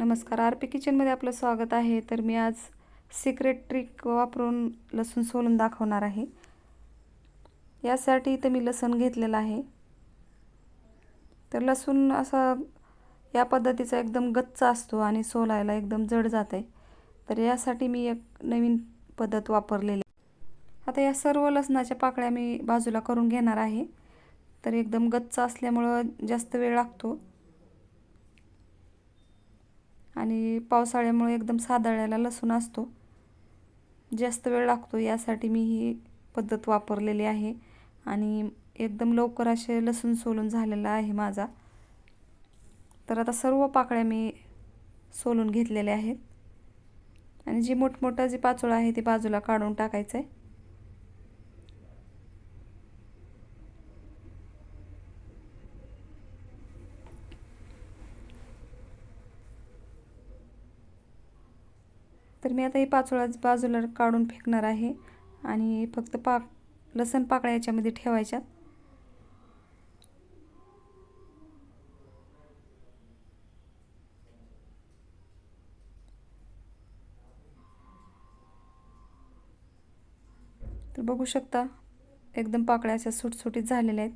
नमस्कार R P किचनमध्ये आपलं स्वागत आहे. तर मी आज सिक्रेट ट्रिक वापरून लसूण सोलून दाखवणार आहे. यासाठी इथं मी लसूण घेतलेलं आहे. तर लसूण असा या पद्धतीचा एकदम गच्च असतो आणि सोलायला एकदम जड जात आहे तर यासाठी मी एक नवीन पद्धत वापरलेली. आता या सर्व लसणाच्या पाकळ्या मी बाजूला करून घेणार आहे. तर एकदम गच्च असल्यामुळं जास्त वेळ लागतो. आणि पावसाळ्यामुळे एकदम सादळ्याला लसूण असतो. जास्त वेळ लागतो यासाठी मी ही पद्धत वापरलेली आहे. आणि एकदम लवकर असे लसूण सोलून झालेला आहे माझा. तर आता सर्व पाकळ्या मी सोलून घेतलेल्या आहेत. आणि जी मोठमोठं जी पाचोळा आहे ती बाजूला काढून टाकायचं आहे तर मी आता ही पाचोळा बाजूला काढून फेकणार आहे आणि फक्त पाक लसण पाकळ्या याच्यामध्ये ठेवायच्यात. तर बघू शकता एकदम पाकळ्या अशा सुटसुटीत झालेल्या आहेत.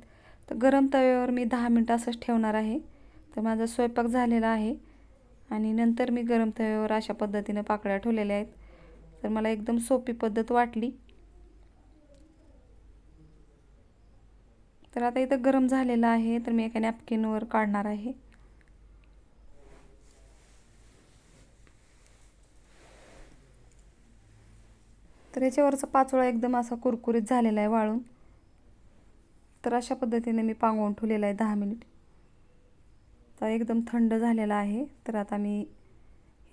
तर गरम तव्यावर मी दहा मिनटं असंच ठेवणार आहे. तर माझा स्वयंपाक झालेला आहे. आणि नंतर मी गरम तव्यावर अशा पद्धतीनं पाकळ्या ठेवलेल्या आहेत. तर मला एकदम सोपी पद्धत वाटली. तर आता इथं गरम झालेलं आहे तर मी एका नॅपकिनवर काढणार आहे. तर याच्यावरचा पाचोळा एकदम असा कुरकुरीत झालेला आहे वाळून. तर अशा पद्धतीने मी पांगवून ठेवलेला आहे दहा मिनिट. तर एकदम थंड झालेला आहे. तर आता मी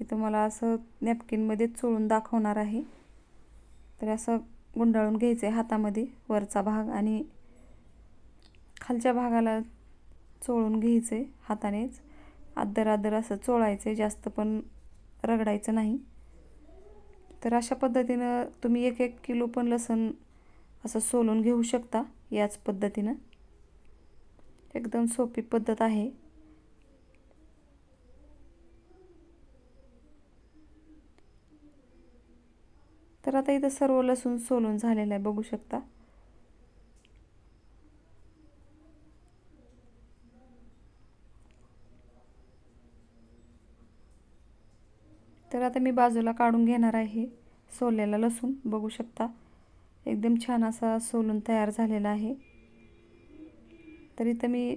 हे तुम्हाला असं नॅपकिनमध्ये चोळून दाखवणार आहे. तर असं गुंडाळून घ्यायचं आहे हातामध्ये वरचा भाग आणि खालच्या भागाला चोळून घ्यायचं आहे हातानेच. आदर आदर असं चोळायचं आहे जास्त पण रगडायचं नाही. तर अशा पद्धतीनं तुम्ही एक एक किलो पण लसण असं सोलून घेऊ शकता याच पद्धतीनं. एकदम सोपी पद्धत आहे. तर आता इथं सर्व लसूण सोलून झालेलं आहे बघू शकता. तर आता मी बाजूला काढून घेणार आहे सोललेला लसूण बघू शकता. एकदम छान असा सोलून तयार झालेला आहे. तर इथं मी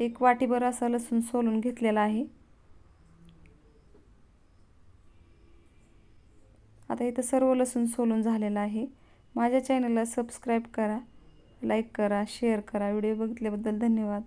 एक वाटीभर असा लसूण सोलून घेतलेला आहे. आता इथं सर्व लसूण सोलून झालेलं आहे. माझ्या चॅनलला सबस्क्राईब करा लाईक करा शेअर करा. व्हिडिओ बघितल्याबद्दल धन्यवाद.